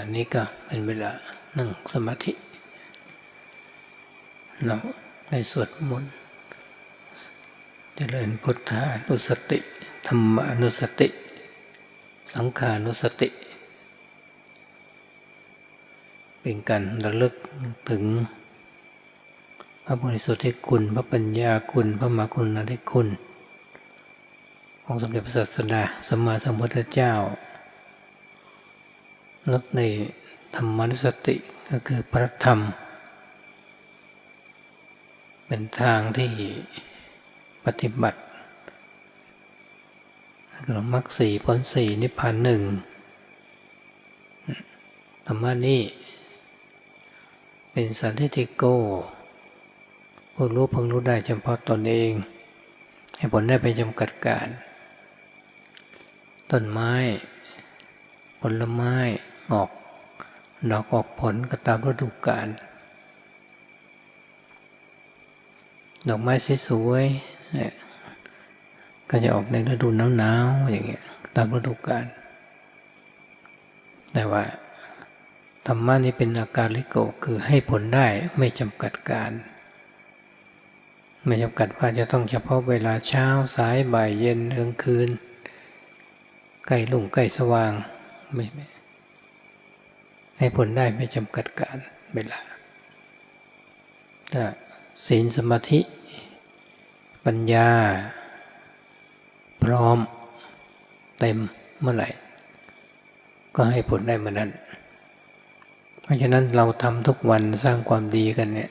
อันนี้ก็เป็นเวลานั่งสมาธิ เราในสวดมนต์เจริญพุทธานุสติธรรมานุสติ สังขานุสติ เป็นการระลึกถึง พระบริสุทธิคุณ พระปัญญาคุณ พระมหาคุณาธิคุณ ของสมเด็จพระศาสดาสัมมาสัมพุทธเจ้า นึกในธรรมานุสติก็คือพระธรรม เป็นทางที่ปฏิบัติคือมรรคสี่ผลสี่นิพพานหนึ่งธรรมะนี้เป็นสันติโกผู้รู้เพิ่งรู้ได้เฉพาะตนเอง ให้ผลได้ไปจำกัดการ ต้นไม้ ผลไม้ ออก ดอกออกผลก็ตามฤดูกาลดอกไม้สวยๆเนี่ยก็จะออกในฤดูหนาวๆอย่างเงี้ยตามฤดูกาลแต่ว่าธรรมะนี้เป็นอาการลิโกคือให้ผลได้ไม่จำกัดการ ไม่จำกัดว่าจะต้องเฉพาะเวลาเช้าสายบ่ายเย็นกลางคืนใกล้ลุ่งใกล้สว่างไม่ไม่ ให้ผลได้ไม่จำกัดการเวลาถ้าศีลสมาธิ ปัญญา พร้อมเต็มเมื่อไหร่ ก็ให้ผลได้เมื่อนั้น เพราะฉะนั้นเราทำทุกวันสร้างความดีกันเนี่ย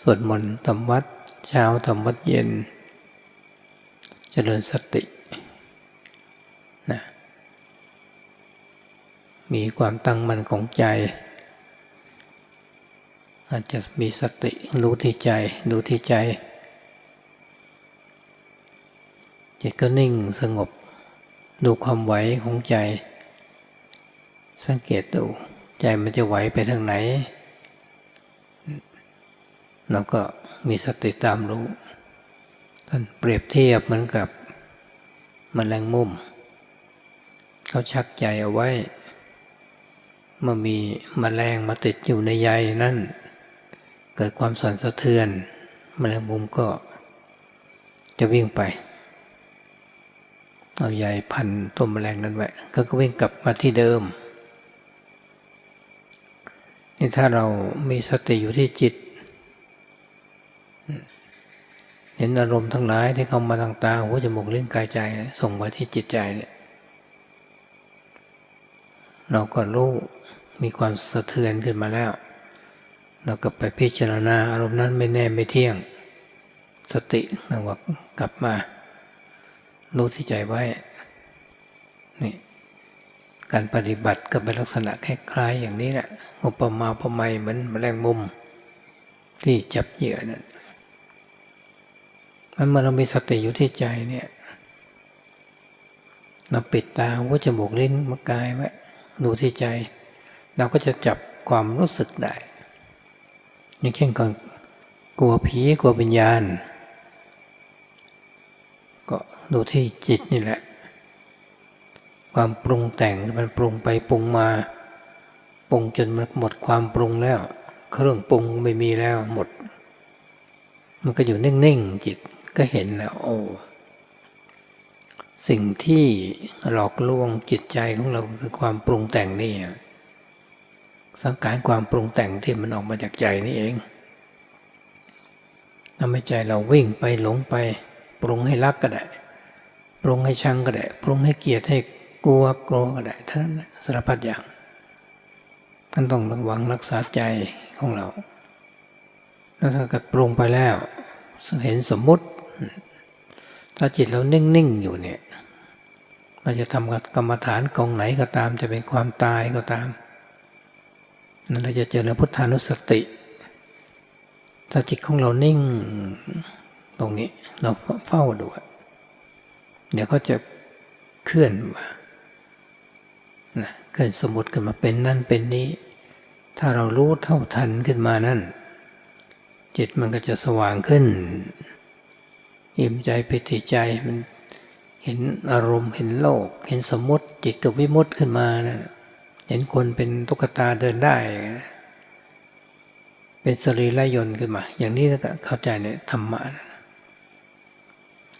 สวดมนต์ทำวัดเช้าทำวัดเย็น เจริญสตินะ มีความตั้งมั่นของใจ อาจจะมีสติรู้ที่ใจดูที่ใจ จิตก็นิ่งสงบ ดูความไหวของใจ สังเกตดู ใจมันจะไหวไปทางไหนเราก็มีสติตามรู้ท่านเปรียบเทียบเหมือนกับมแมลงมุม เขาชักใจเอาไว้ เมื่อมีมแมลงมาติดอยู่ในใยนั่น เกิดความสั่นสะเทือนมแมลงมุมก็จะวิ่งไป เอาใยพันตัวมแมลงนั้นไว้ก็ก็วิ่งกลับมาที่เดิม นี่ถ้าเรามีสติอยู่ที่จิต เห็นอารมณ์ทั้งหลายที่เข้ามาทางตาหูจมูกลิ้นกายใจส่งมาที่จิตใจเนี่ย เราก็รู้มีความสะเทือนขึ้นมาแล้ว เราก็ไปพิจารณาอารมณ์นั้นไม่แน่ไม่เที่ยง สติเราก็กลับมา รู้ที่ใจไว้นี่การปฏิบัติก็เป็นลักษณะคล้ายๆอย่างนี้แหละอุปมาอุปไมยเหมือนแมลงมุม ที่จับเหยื่อนั่นมันเมื่อเรามีสติอยู่ที่ใจเนี่ยเราปิดตาหูจมูกลิ้นมกายไว้ ดูที่ใจ เราก็จะจับความรู้สึกได้อย่างเช่นก่อนกลัวผีกลัววิญญาณ ก็ดูที่จิตนี่แหละ ความปรุงแต่งมันปรุงไปปรุงมา ปรุงจนมันหมดความปรุงแล้ว เครื่องปรุงไม่มีแล้วหมด มันก็อยู่นิ่งๆจิตก็เห็นแล้ว โอ้ สิ่งที่หลอกลวงจิตใจของเราคือความปรุงแต่งนี่สังการความปรุงแต่งที่มันออกมาจากใจนี่เองทำให้ใจเราวิ่งไปหลงไปปรุงให้รักก็ได้ปรุงให้ชังก็ได้ปรุงให้เกลียดให้กลัวกลัวก็ได้ทั้งนั้นสารพัดอย่างมันต้องระวังรักษาใจของเราแล้วถ้าเกิดปรุงไปแล้วเห็นสมมุติ ถ้าจิตเรานิ่ง ๆ อยู่เนี่ย เราจะทำกรรมฐานกองไหนก็ตาม จะเป็นความตายก็ตามนั่นเราจะเจริญพุทธานุสติถ้าจิตของเรานิ่งตรงนี้ เราเฝ้าดูเดี๋ยวก็จะเคลื่อนมานะเกิดสมมติขึ้นมาเป็นนั่นเป็นนี้ ถ้าเรารู้เท่าทันขึ้นมานั่น จิตมันก็จะสว่างขึ้น อิ่มใจปิติใจมัน เห็นอารมณ์เห็นโลก เห็นสมมติจิตกับวิมุติขึ้นมานะเห็นคนเป็นตุ๊กตาเดินได้ เป็นสรีระยนต์ขึ้นมา อย่างนี้แล้วก็เข้าใจในธรรมะนะ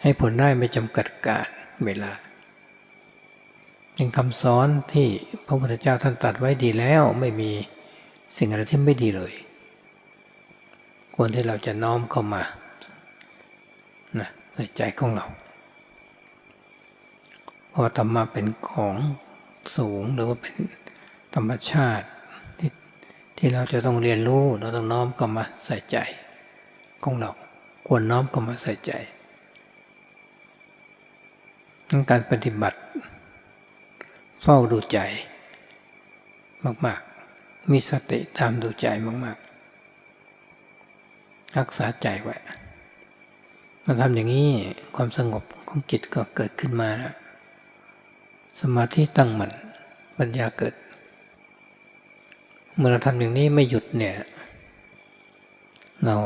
ให้ผลได้ไม่จำกัดการเวลาอย่างคำสอนที่พระพุทธเจ้าท่านตัดไว้ดีแล้วไม่มีสิ่งอะไรที่ไม่ดีเลย ควรที่เราจะน้อมเข้ามานะในใจของเรา เพราะธรรมะเป็นของสูงหรือว่าเป็นธรรมชาติที่ที่เราจะต้องเรียนรู้เราต้องน้อมเข้ามาใส่ใจ ของเราควรน้อมเข้ามาใส่ใจการปฏิบัติ เฝ้าดูใจ มาก ๆ มีสติตามดูใจมาก ๆ รักษาใจไว้มาทำอย่างนี้ความสงบของจิตก็เกิดขึ้นมาแล้ว สมาธิตั้งมัน่นปัญญาเกิด เมื่อเราทำอย่างนี้ไม่หยุดเนี่ย เรา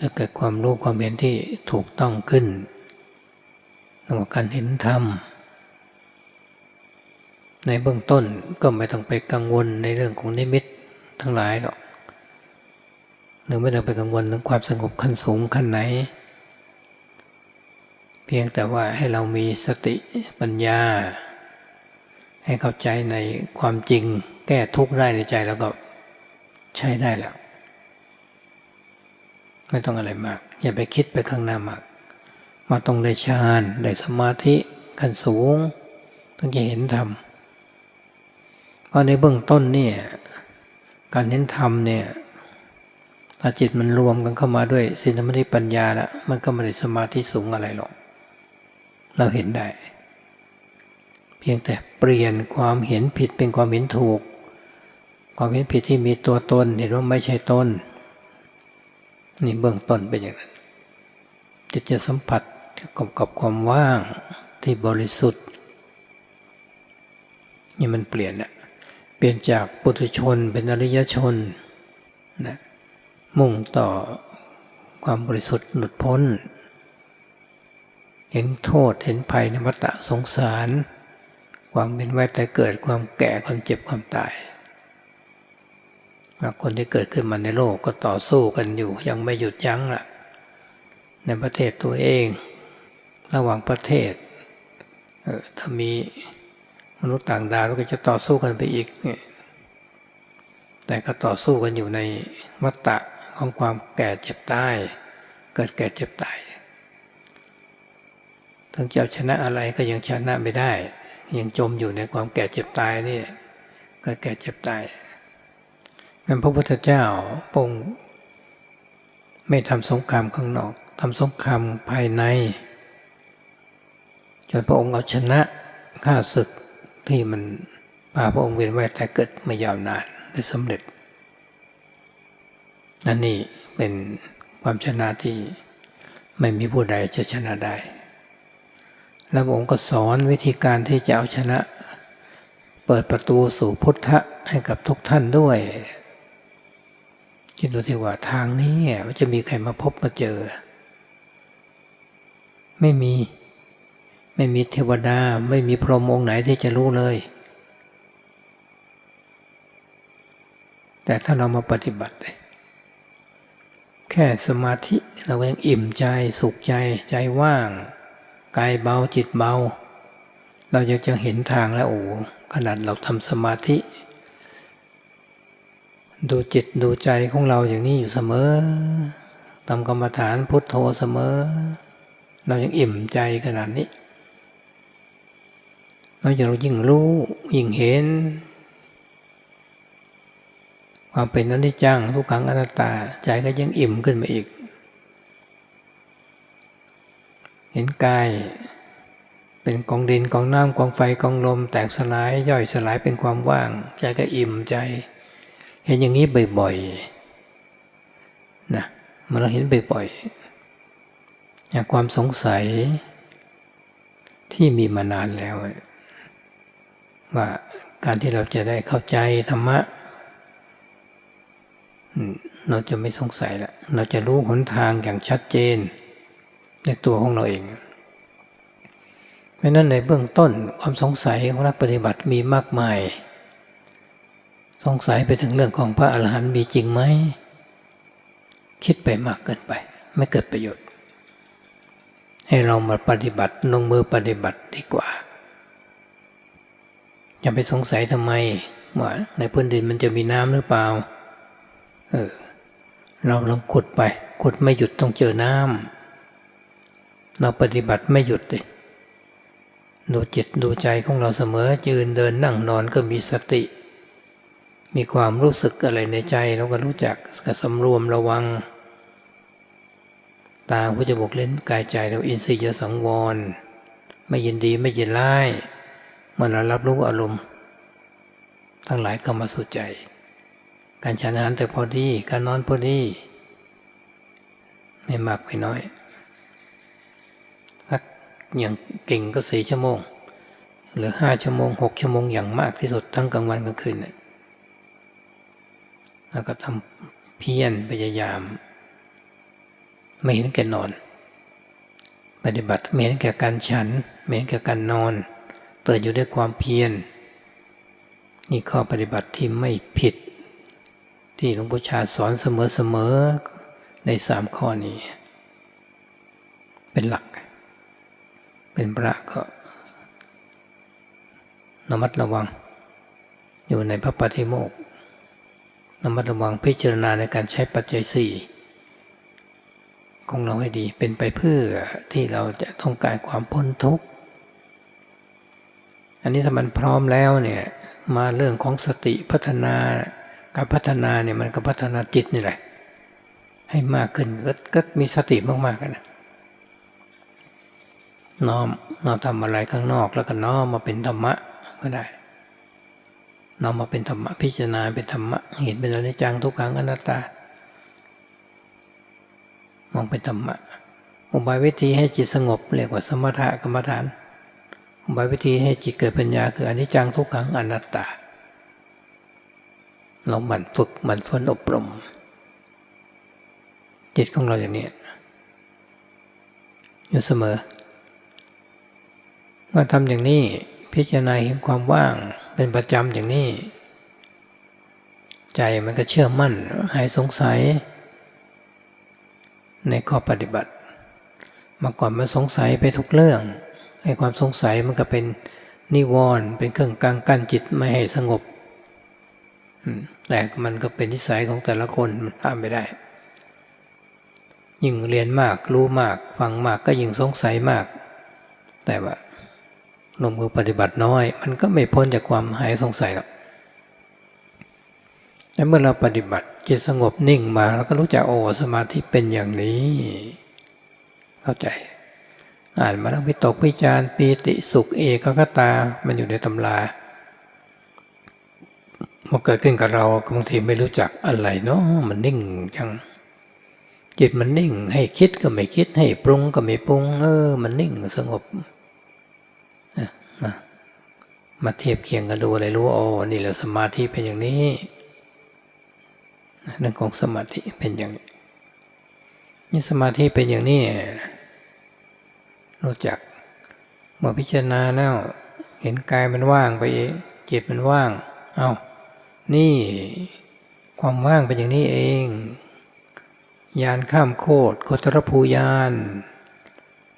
จะเกิดความรู้ความเห็นที่ถูกต้องขึ้นเรื่องการเห็นธรรม ในเบื้องต้นก็ไม่ต้องไปกังวลในเรื่องของนิมิตทั้งหลายหรอกหรือไม่ต้องไปกังวลถึงความสงบขั้นสูงขั้นไหน เพียงแต่ว่าให้เรามีสติปัญญา ให้เข้าใจในความจริง แก้ทุกข์ได้ในใจแล้วก็ใช้ได้แล้ว ไม่ต้องอะไรมาก อย่าไปคิดไปข้างหน้ามาก มาต้องได้ฌานได้สมาธิขั้นสูงถึงจะเห็นธรรมเพราะในเบื้องต้นเนี่ยการเห็นธรรมเนี่ยถ้าจิตมันรวมกันเข้ามาด้วยสินธรรมทิปัญญาแล้วมันก็ไม่ได้สมาธิสูงอะไรหรอก เราเห็นได้ เพียงแต่เปลี่ยนความเห็นผิดเป็นความเห็นถูก ความเห็นผิดที่มีตัวตนเห็นว่าไม่ใช่ตนนี่เบื้องต้นเป็นอย่างนั้นจิตจะสัมผัสกับกับความว่างที่บริสุทธิ์นี่มันเปลี่ยนอะเปลี่ยนจากปุถุชนเป็นอริยชนนะมุ่งต่อความบริสุทธิ์หลุดพ้น เห็นโทษเห็นภัยในวัฏสงสาร ความเป็นไว้แต่เกิดความแก่ความเจ็บความตายคนที่เกิดขึ้นมาในโลกก็ต่อสู้กันอยู่ ยังไม่หยุดยั้งล่ะ ในประเทศตัวเอง ระหว่างประเทศถ้ามีมนุษย์ต่างดาวก็จะต่อสู้กันไปอีก แต่ก็ต่อสู้กันอยู่ในวัฏฏะของความแก่เจ็บตาย เกิดแก่เจ็บตายถึงจะชนะอะไรก็ยังชนะไม่ได้ ยังจมอยู่ในความแก่เจ็บตายนี่กิดแก่เจ็บตายนั้นพระพุทธเจ้าปงไม่ทำสงครามข้างนอกทำสงครามภายใน จนพระองค์เอาชนะข้าศึกที่มันพาพระองค์เวียนว่ายแต่เกิดมายาวนานได้สำเร็จนั่นนี่เป็นความชนะที่ไม่มีผู้ใดจะชนะได้ แล้วพระองค์ก็สอนวิธีการที่จะเอาชนะ เปิดประตูสู่พุทธะให้กับทุกท่านด้วยคิดดูที่ว่าทางนี้จะมีใครมาพบมาเจอ ไม่มี ไม่มีเทวดา ไม่มีพรหมองค์ไหนที่จะรู้เลย แต่ถ้าเรามาปฏิบัติ แค่สมาธิเราก็ยังอิ่มใจสุขใจใจว่าง กายเบาจิตเบา เราจะจะเห็นทางแล้วโอ้ขนาดเราทำสมาธิ ดูจิตดูใจของเราอย่างนี้อยู่เสมอทำกรรมฐานพุทโธเสมอ เรายังอิ่มใจขนาดนี้เราจะเรายิ่งรู้ยิ่งเห็น ความเป็นอนิจจังทุกขังอนัตตาใจก็ยังอิ่มขึ้นมาอีก เห็นกายเป็นกองดินกองน้ำกองไฟกองลม แตกสลายย่อยสลายเป็นความว่างใจก็อิ่มใจ เห็นอย่างนี้บ่อยๆนะมันเราเห็นบ่อยๆจากความสงสัยที่มีมานานแล้ว ว่าการที่เราจะได้เข้าใจธรรมะเราจะไม่สงสัยละเราจะรู้หนทางอย่างชัดเจน ในตัวของเราเองเพราะฉะนั้นในเบื้องต้นความสงสัยของนักปฏิบัติมีมากมาย สงสัยไปถึงเรื่องของพระอรหันต์มีจริงไหม คิดไปมากเกินไป ไม่เกิดประโยชน์ ให้เรามาปฏิบัติลงมือปฏิบัติดีกว่า อย่าไปสงสัยทำไมว่าในพื้นดินมันจะมีน้ำหรือเปล่า เออ เราลองขุดไป ขุดไม่หยุดต้องเจอน้ำ เราปฏิบัติไม่หยุดเลยดูจิตดูใจของเราเสมอยืนเดินนั่งนอนก็มีสติ มีความรู้สึกอะไรในใจเราก็รู้จักก็สำรวมระวัง ตาหูจมูกเล่นกายใจเราอินทรีย์จะสังวร ไม่ยินดีไม่ยินร้ายเมื่อเรารับรู้อารมณ์ ทั้งหลายเข้ามาสู่ใจ การฉันอาหารแต่พอดีการนอนพอดี ไม่มากไม่น้อย อย่างเก่งก็สี่ชั่วโมง หรือห้าชั่วโมงหกชั่วโมงอย่างมากที่สุดทั้งกลางวันกลางคืนเนี่ยแล้วก็ทำเพียรพยายาม ไม่เห็นแก่นอน ปฏิบัติไม่เห็นแก่การฉันไม่เห็นแก่การนอนเติดอยู่ด้วยความเพียรนี่ข้อปฏิบัติที่ไม่ผิด ที่หลวงพ่ชาสอนเสมอๆในสามข้อนี้ เป็นหลัก เป็นพระก็ระมัดระวัง อยู่ในพระปฏิโมกข์ระมัดระวังพิจารณาในการใช้ปัจจัยสี่ของเราให้ดี เป็นไปเพื่อที่เราจะต้องการความพ้นทุกข์ อันนี้ถ้ามันพร้อมแล้วเนี่ยมาเรื่องของสติพัฒนาการพัฒนาเนี่ยมันก็พัฒนาจิตนี่แหละ ให้มากขึ้นก็ก็มีสติมากๆกันนะ น้อมเราทำอะไรข้างนอกแล้วก็น้อมมาเป็นธรรมะก็ได้น้อมมาเป็นธรรมะพิจารณาเป็นธรรมะเห็นเป็นอนิจจังทุกขังอนัตตามองเป็นธรรมะอุบายวิธีให้จิตสงบเรียกว่าสมถะกรรมฐานอุบายวิธีให้จิตเกิดปัญญาคืออนิจจังทุกขังอนัตตาเราหมั่นฝึกหมั่นฝนอบรม จิตของเราอย่างนี้อยู่เสมอ เมื่อทำอย่างนี้พิจารณาเห็นความว่างเป็นประจำอย่างนี้ ใจมันก็เชื่อมั่นหายสงสัย ในข้อปฏิบัติมื่อก่อนมันสงสัยไปทุกเรื่องไอ้ความสงสัยมันก็เป็นนิวรณ์เป็นเครื่องกลางกั้นจิตไม่ให้สงบแต่มันก็เป็นนิสัยของแต่ละคนมันห้ามไม่ได้ ยิ่งเรียนมากรู้มาก ฟังมากก็ยิ่งสงสัยมาก แต่ว่า ลงมือปฏิบัติน้อย มันก็ไม่พ้นจากความหายสงสัยหรอกและเมื่อเราปฏิบัติจิตสงบนิ่งมาเราก็รู้จักโอสมาธิเป็นอย่างนี้ เข้าใจ อ่านมาแล้ววิตกวิจารปีติสุขเอกคตา มันอยู่ในตำราพอเกิดขึ้นกับเราบางทีไม่รู้จักอะไรเนาะมันนิ่งจัง จิตมันนิ่งให้คิดก็ไม่คิดให้ปรุงก็ไม่ปรุงเออ มันนิ่งสงบ มามาเทียบเคียงกันดูอะไรรู้อ๋อนี่แหละสมาธิเป็นอย่างนี้เรื่องของสมาธิเป็นอย่างนี้นี่สมาธิเป็นอย่างนี้รู้จักเมื่อพิจารณาแล้วเห็นกายมันว่างไปเจิตมันว่าง เอา้านี่ความว่างเป็นอย่างนี้เองยานข้ามโคตรโคตรภูยาน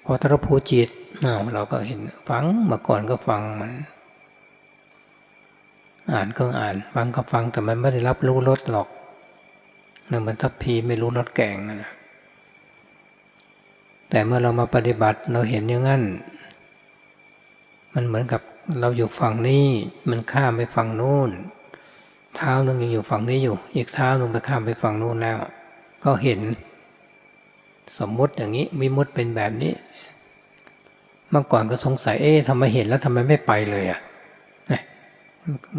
โคตรภูจิต เราเราก็เห็นฟังมาก่อนก็ฟังมัน อ่านก็อ่านฟังก็ฟังแต่มันไม่ได้รับรู้รสหรอกนึ่งมันทัพพีไม่รู้รสแกงนะแต่เมื่อเรามาปฏิบัติเราเห็นอย่างนั้น มันเหมือนกับเราอยู่ฝั่งนี้ มันข้ามไปฝั่งนู้นเท้านึงยังอยู่ฝั่งนี้อยู่ อีกเท้านึงไปข้ามไปฝั่งนู้นแล้ว ก็เห็น สมมติอย่างนี้วิมุติเป็นแบบนี้ เมื่อก่อนก็สงสัยเอ๊ะทำไมเห็นแล้วทำไมไม่ไปเลยอะ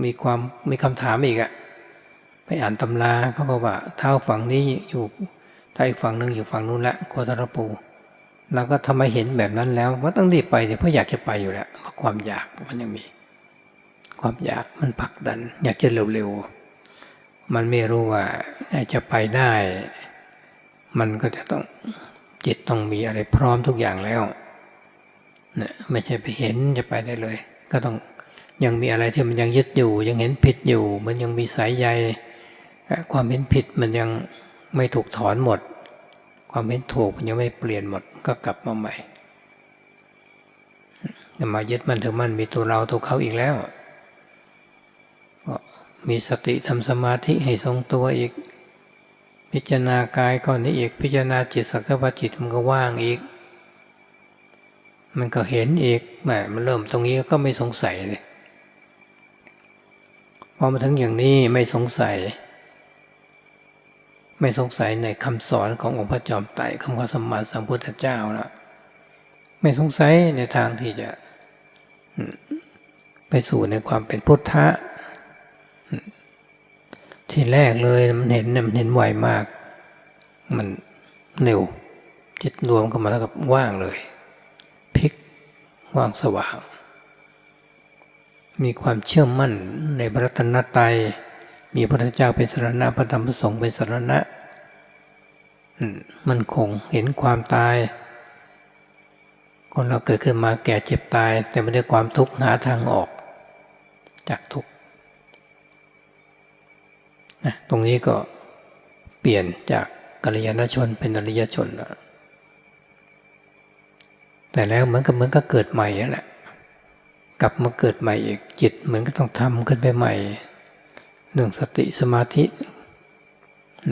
มีความมีคำถามอีกอะไปอ่านตำราเขาก็ว่าเท้าฝั่งนี้อยู่ถ้าอีกฝั่งหนึ่งอยู่ฝั่งนู้นละโคตรปูเราก็ทำไมเห็นแบบนั้นแล้วก็ต้องรีบไปเนี่ยเพราะอยากจะไปอยู่แล้วเพราะความอยากมันยังมี ความอยากมันผลักดัน อยากจะเร็วๆมันไม่รู้ว่าจะไปได้ มันก็จะต้องจิตต้องมีอะไรพร้อมทุกอย่างแล้ว นะไม่ใช่ไปเห็นจะไปได้เลย ก็ต้องยังมีอะไรที่มันยังยึดอยู่ ยังเห็นผิดอยู่ มันยังมีสายใยความเห็นผิดมันยังไม่ถูกถอนหมด ความเห็นถูกมันยังไม่เปลี่ยนหมดก็กลับมาใหม่มายึดมันถือมันมีตัวเราตัวเขาอีกแล้วก็มีสติทำสมาธิให้ทรงตัวอีก พิจารณากายก่อนนี้อีกพิจารณาจิตสักว่าจิตมันก็ว่างอีก มันก็เห็นอีกแหมมันเริ่มตรงนี้ก็ไม่สงสัยเลยพอมาถึงอย่างนี้ไม่สงสัย ไม่สงสัยในคำสอนขององค์พระจอมไตรคำของสมมาสัมพุทธเจ้าล้วไม่สงสัยในทางที่จะไปสู่ในความเป็นพุทธะที่แรกเลยมันเห็นเนี่ยมันเห็นไวมาก มันเร็วจิตรวมเข้ามาแล้วก็ว่างเลย ว่างสว่าง มีความเชื่อมั่นในพระรัตนตรัยมีพระพุทธเจ้าเป็นสรณะพระธรรมพระสงฆ์เป็นสรณะมมันคงเห็นความตาย คนเราเกิดขึ้นมาแก่เจ็บตาย แต่ไม่ได้ความทุกข์หาทางออก จากทุกข์นะตรงนี้ก็เปลี่ยนจากกัลยาณชนเป็นอริยชนแล้ว แต่แล้วเหมือนกับเหมือนก็เกิดใหม่นั่นแหละกลับมาเกิดใหม่อีกจิตเหมือนก็ต้องทำขึ้นไปใหม่เรื่องสติสมาธิ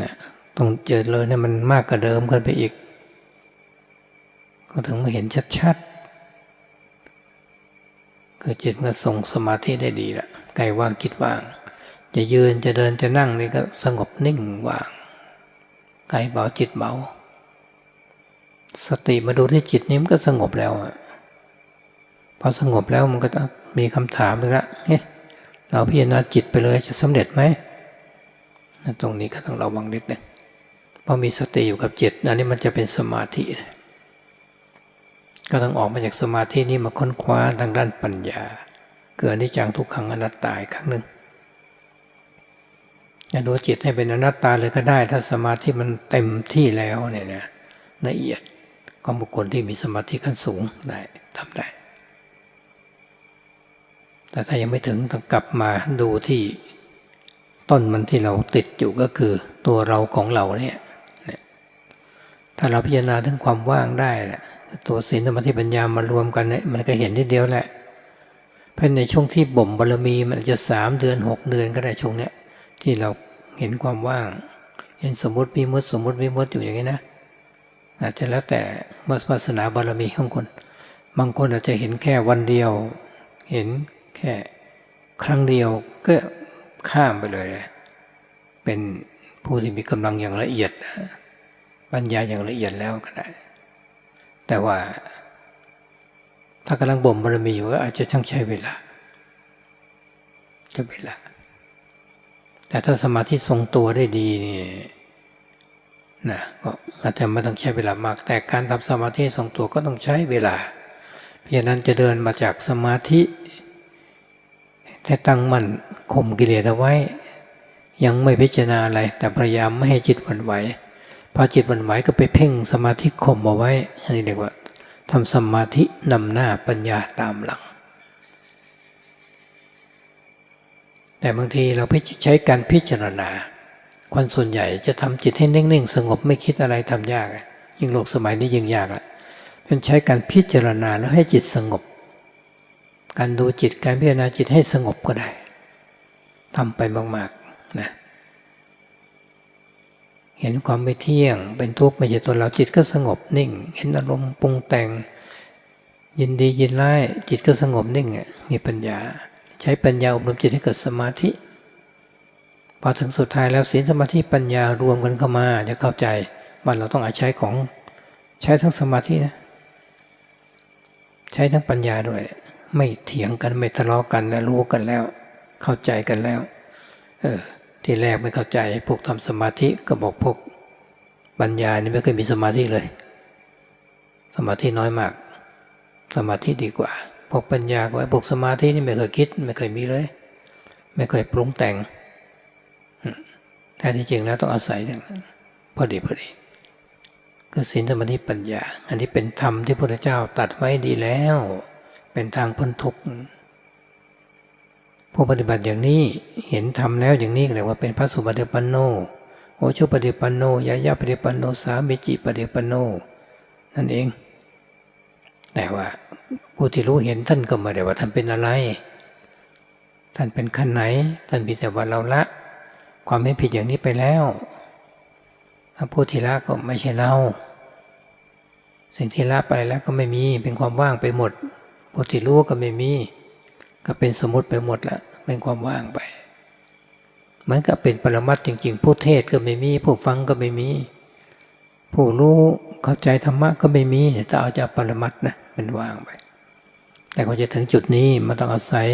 นะต้องเจอเลยเนี่ยมันมากกว่าเดิมขึ้นไปอีก ก็ถึงมาเห็นชัดๆคือจิตมันก็ส่งสมาธิได้ดีละไกลว่างคิดว่าง จะยืนจะเดินจะนั่งนี่ก็สงบนิ่งว่างกายเบาจิตเบา สติมาดูที่จิตนี้มันก็สงบแล้วอะพอสงบแล้วมันก็จะมีคำถามอีกละเฮ้เราพิจารณาจิตไปเลยจะสำเร็จไหมตรงนี้ก็ต้องระวังนิดหนึ่งพอมีสติอยู่กับจิตอันนี้มันจะเป็นสมาธิ ก็ต้องออกมาจากสมาธินี้มาค้นคว้าทางด้านปัญญาเกิดอนิจจังทุกขังอนัตตาครั้งหนึ่งจะดูจิตให้เป็นอนัตตาเลยก็ได้ ถ้าสมาธิมันเต็มที่แล้วเนี่ยนะละเอียด ก็บุคคลที่มีสมาธิขั้นสูงได้ทำได้ แต่ถ้ายังไม่ถึงต้องกลับมาดูที่ต้นมันที่เราติดอยู่ก็คือตัวเราของเราเนี่ยถ้าเราพิจารณาถึงความว่างได้นะตัวศีลสมาธิปัญญามารวมกันเนี่ยมันก็เห็นนิดเดียวแหละเพราะในช่วงที่บ่มบารมีมันจะสามเดือนหกเดือนก็ได้ช่วงเนี้ยที่เราเห็นความว่าง เห็นสมมติมีมุดสมมติมีมุดอยู่อย่างนี้นะ อาจจะแล้วแต่วาสนาบารมีของคน บางคนอาจจะเห็นแค่วันเดียว เห็นแค่ครั้งเดียวก็ข้ามไปเลย เป็นผู้ที่มีกำลังอย่างละเอียดปัญญาอย่างละเอียดแล้วก็ได้ แต่ว่า ถ้ากำลังบ่มบารมีอยู่ก็อาจจะต้องใช้เวลาใช้เวลาแต่ถ้าสมาธิทรงตัวได้ดีนี่ นะก็อาจจะไม่ต้องใช้เวลามาก แต่การทำสมาธิทรงตัวก็ต้องใช้เวลา เพราะฉะนั้นจะเดินมาจากสมาธิแต่ตั้งมั่นข่มกิเลสเอาไว้ ยังไม่พิจารณาอะไร แต่พยายามไม่ให้จิตวั่นไหวพอจิตวั่นไหวก็ไปเพ่งสมาธิข่มเอาไว้ อันนี้เรียกว่าทำสมาธินำหน้าปัญญาตามหลัง แต่บางทีเราใช้การพิจารณา คนส่วนใหญ่จะทำจิตให้นิ่งๆ สงบไม่คิดอะไรทำยาก ยิ่งโลกสมัยนี้ยิ่งยากละเป็นใช้การพิจารณาแล้วให้จิตสงบ การดูจิตการพิจารณาจิตให้สงบก็ได้ทำไปมากๆนะเห็นความไม่เที่ยง เป็นทุกข์ไม่ใช่ตัวเราจิตก็สงบนิ่ง เห็นอารมณ์ปรุงแต่ง ยินดียินร้ายจิตก็สงบนิ่งมีปัญญา ใช้ปัญญาอบรมจิตให้เกิดสมาธิ พอถึงสุดท้ายแล้วศีลสมาธิปัญญารวมกันเข้ามาจะเข้าใจว่าเราต้องอาศัยของใช้ทั้งสมาธินะใช้ทั้งปัญญาด้วย ไม่เถียงกันไม่ทะเลาะกันนะรู้กันแล้ว เข้าใจกันแล้ว เออที่แรกไม่เข้าใจพวกทำสมาธิก็บอกพวกปัญญานี่ไม่เคยมีสมาธิเลย สมาธิน้อยมาก สมาธิดีกว่าพวกปัญญาก็ว่าพวกสมาธินี่ไม่เคยคิด ไม่เคยมีเลย ไม่เคยปรุงแต่ง แต่ที่จริงแล้วต้องอาศัยอย่างนั้นพอดีพอดีคือศีลสมาธิปัญญา อันนี้เป็นธรรมที่พระพุทธเจ้าตัดไว้ดีแล้ว เป็นทางพ้นทุกข์ผู้ปฏิบัติอย่างนี้เห็นธรรมแล้วอย่างนี้เรียกว่าเป็นพระสุปฏิปันโนโอชุปฏิปันโนยายาปฏิปันโนสามิจิปฏิปันโนนั่นเอง แต่ว่าผู้ที่รู้เห็นท่านก็ไม่ได้ว่าท่านเป็นอะไร ท่านเป็นขั้นไหน ท่านพิจารณาเราละ ความไม่ผิดอย่างนี้ไปแล้วถ้าผู้ที่ละก็ไม่ใช่เราสิ่งที่ละไปแล้วก็ไม่มีเป็นความว่างไปหมดผู้ที่รู้ก็ไม่มี ก็เป็นสมมติไปหมดละเป็นความว่างไป มันก็เป็นปรมัตจริง ๆ ผู้เทศก็ไม่มี ผู้ฟังก็ไม่มี ผู้รู้เข้าใจธรรมะก็ไม่มีแต่เอาจากปรมัตนะเป็นว่างไป แต่กว่าจะถึงจุดนี้มันต้องอาศัย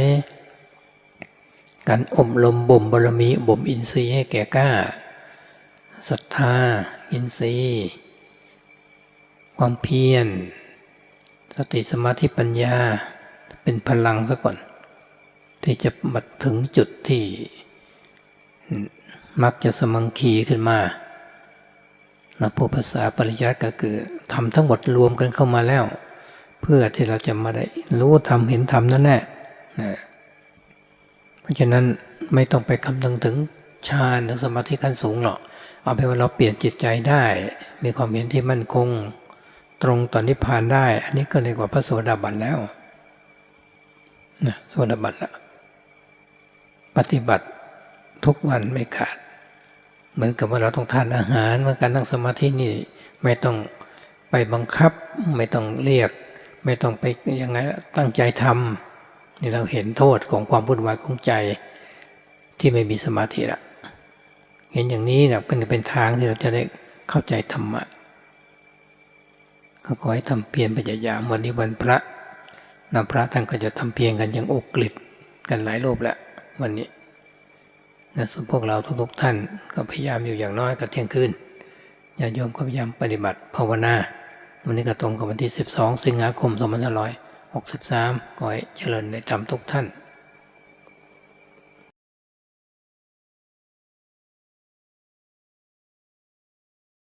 การอบรมบ่มบารมีบ่มอินทรีย์ให้แก่กล้าศรัทธา อินทรีย์ ความเพียร สติสมาธิปัญญา เป็นพลังซะก่อน ที่จะมาถึงจุดที่ มักจะสมังคีขึ้นมานะผู้ภาษาปริยัติก็คือทำทั้งหมดรวมกันเข้ามาแล้ว เพื่อที่เราจะมาได้รู้ทำเห็นทำนั่นแหละนะเพ ราะฉะนั้นไม่ต้องไปคำนึงถึงฌานถึงสมาธิขั้นสูงหรอก เอาเป็นว่าเราเปลี่ยนจิตใจได้ มีความเห็นที่มั่นคง ตรงต่อนนิพพานได้ อันนี้ก็เรียกว่าพระโสดาบันแล้วนะโสดาบันละปฏิบัติทุกวันไม่ขาด เหมือนกับว่าเราต้องทานอาหารเมื่อการนั่งสมาธินี่ไม่ต้องไปบังคับ ไม่ต้องเรียก ไม่ต้องไปยังไงตั้งใจทำ นี่เราเห็นโทษของความวุ่นวายของใจที่ไม่มีสมาธิละเห็นอย่างนี้เนี่ยเป็นเป็นทางที่เราจะได้เข้าใจธรรมะก็ขอให้ทำเพียรพยายามวันนี้วันพระนะพระท่านก็จะทำเพียรกันอย่างอกกฤษกันหลายรูปแล้ววันนี้นะส่วนพวกเราทุกๆท่านก็พยายามอยู่อย่างน้อยก็เที่ยงคืนญาติโยมก็พยายามปฏิบัติภาวนา วันนี้ก็ตรงกับวันที่ 12 สิงหาคม 63ขอให้เจริญในธรรมทุกท่าน